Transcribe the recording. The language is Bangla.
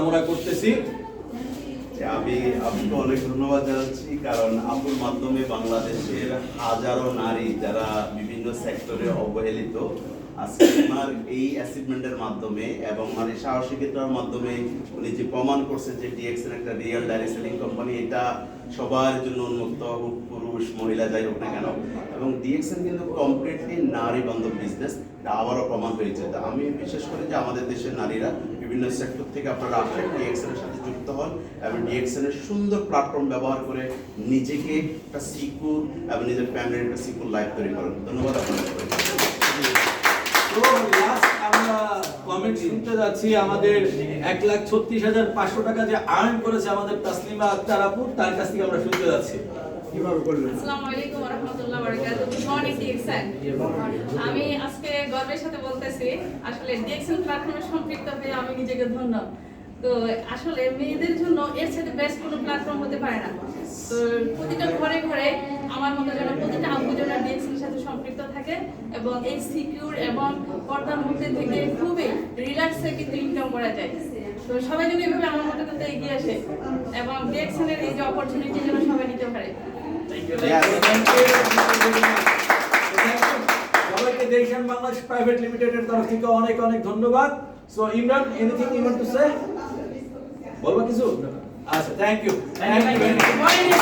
কামনা করতেছি। আমি আপনাকে অনেক ধন্যবাদ জানাচ্ছি, কারণ আপুর মাধ্যমে বাংলাদেশের হাজারো নারী যারা বিভিন্ন সেক্টরে অবহেলিত আজকে ওনার এই অ্যাচিভমেন্টের মাধ্যমে এবং এই সাহসিকতার মাধ্যমে উনি যে প্রমাণ করছেন যে ডিএক্সএন একটা রিয়েল ডাইরেক্ট সেলিং কোম্পানি এটা সবার জন্য উন্মুক্ত পুরুষ, মহিলা, যাই হোক না কেন। এবং ডিএক্সএন কিন্তু কমপ্লিটলি নারী বান্ধব বিজনেস এটা আবারও প্রমাণ হয়েছে। তা আমি বিশেষ করি যে আমাদের দেশের নারীরা বিভিন্ন সেক্টর থেকে আপনারা আসেন ডিএক্সএন এর সাথে যুক্ত হন এবং ডিএক্সএন এর সুন্দর প্ল্যাটফর্ম ব্যবহার করে নিজেকে একটা সিকিউর এবং নিজের ফ্যামিলির একটা সিকিউর লাইফ তৈরি করেন। ধন্যবাদ আপনাদের তো লাস্ট আমরা কমেন্ট শুনতে যাচ্ছি আমাদের এক লাখ ছত্রিশ হাজার পাঁচশো টাকা যে আর্ন করেছে আমাদের তাসলিমা আক্তার আপু তার কাছ থেকে আমরা শুনতে যাচ্ছি। আসসালামু আলাইকুম ওয়া রাহমাতুল্লাহি ওয়া বারাকাতুহু। মর্নিং ডিএক্সএন আমি আজকে গর্বের সাথে বলতেছি আসলে ডিএক্সএন প্ল্যাটফর্মে সম্পৃক্ত হয়ে আমি নিজেকে ধন্য। তো আসলে মেয়েদের জন্য এর সাথে বেস্ট কোনো প্ল্যাটফর্ম হতে পারে না। তো প্রতিটা ঘরে ঘরে আমার মতো যেন প্রতিটা আব্বু যেন ডিএক্সএন এর সাথে সম্পৃক্ত থাকে এবং এই সিকিউর এবং পর্দার মধ্যে থেকে খুবই রিল্যাক্সে কিন্তু ইনকাম করা যায়। তো সবাই যেন এভাবে আমার মতো করতে এগিয়ে আসে এবং এই যে অপরচুনিটি যেন সবাই নিতে পারে। সবাইকে দেখেন বাংলাদেশ প্রাইভেট লিমিটেডের তরফ থেকে অনেক অনেক ধন্যবাদ। So Imran anything you want to say বলবা কিছু? আচ্ছা থ্যাংক ইউ থ্যাংক ইউ